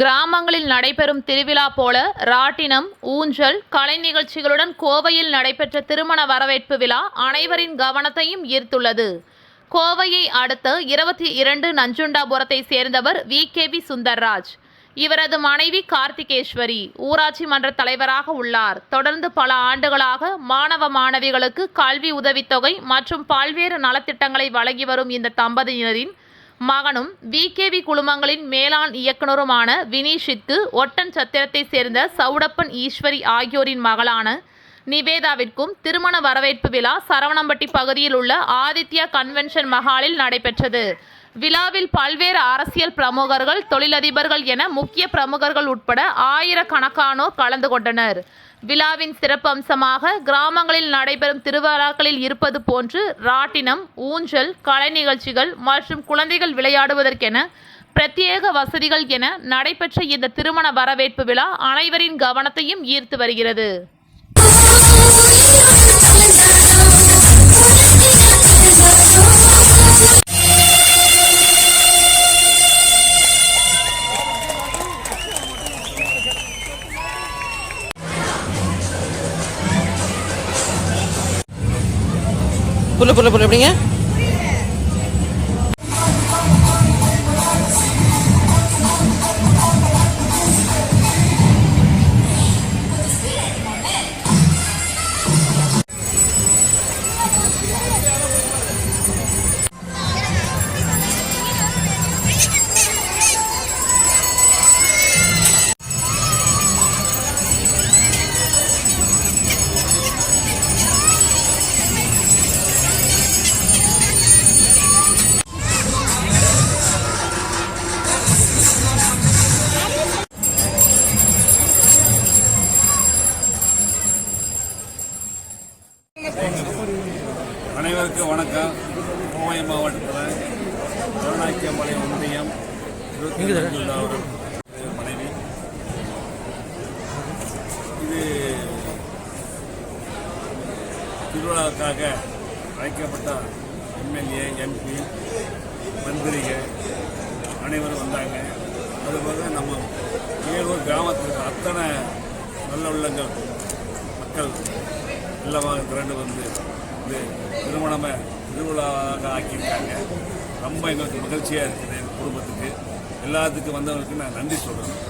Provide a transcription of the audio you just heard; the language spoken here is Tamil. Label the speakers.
Speaker 1: கிராமங்களில் நடைபெறும் திருவிழா போல ராட்டினம் ஊஞ்சல் கலை நிகழ்ச்சிகளுடன் கோவையில் நடைபெற்ற திருமண வரவேற்பு விழா அனைவரின் கவனத்தையும் ஈர்த்துள்ளது. கோவையை அடுத்த இருபத்தி இரண்டு நஞ்சுண்டாபுரத்தை சேர்ந்தவர் வி. கே. வி. சுந்தர்ராஜ். இவரது மனைவி கார்த்திகேஸ்வரி ஊராட்சி மன்ற தலைவராக உள்ளார். தொடர்ந்து பல ஆண்டுகளாக மாணவ மாணவிகளுக்கு கல்வி உதவித்தொகை மற்றும் பல்வேறு நலத்திட்டங்களை வழங்கி வரும் இந்த தம்பதியினரின் மகனும் விகேவி குழுமங்களின் மேலாண் இயக்குனருமான வினீஷிற்கு ஒட்டன் சத்திரத்தைச் சேர்ந்த சவுடப்பன் ஈஸ்வரி ஆகியோரின் மகளான நிவேதாவிற்கும் திருமண வரவேற்பு விழா சரவணம்பட்டி பகுதியில் உள்ள ஆதித்யா கன்வென்ஷன் மஹாலில் நடைபெற்றது. விழாவில் பல்வேறு அரசியல் பிரமுகர்கள் தொழிலதிபர்கள் என முக்கிய பிரமுகர்கள் உட்பட ஆயிரக்கணக்கானோர் கலந்து கொண்டனர். விழாவின் சிறப்பு அம்சமாக கிராமங்களில் நடைபெறும் திருவிழாக்களில் இருப்பது போன்று ராட்டினம் ஊஞ்சல் கலை நிகழ்ச்சிகள் மற்றும் குழந்தைகள் விளையாடுவதற்கென பிரத்யேக வசதிகள் என நடைபெற்ற இந்த திருமண வரவேற்பு விழா அனைவரின் கவனத்தையும் ஈர்த்து வருகிறது.
Speaker 2: புல்லு புல்லு புல்லு எப்படிங்க?
Speaker 3: அனைவருக்கும் வணக்கம். கோவை மாவட்டத்தில் திருநாக்கியம்பாளையம் ஒன்றியம் இருபத்தி ரெண்டு மனைவி. இது திருவிழாவுக்காக அழைக்கப்பட்ட எம்எல்ஏ எம்பி மந்திரிகள் அனைவரும் வந்தாங்க. அதுபோக நம்ம ஏழூர் கிராமத்தில் அத்தனை நல்ல உள்ளங்கள் மக்கள் இல்லமாக திரண்டு வந்து இது திருமணமை திருவிழாவாக ஆக்கியிருக்காங்க. ரொம்ப எங்களுக்கு மகிழ்ச்சியாக இருக்குது எங்கள் குடும்பத்துக்கு. எல்லாத்துக்கும் வந்தவங்களுக்கு நான் நன்றி சொல்கிறேன்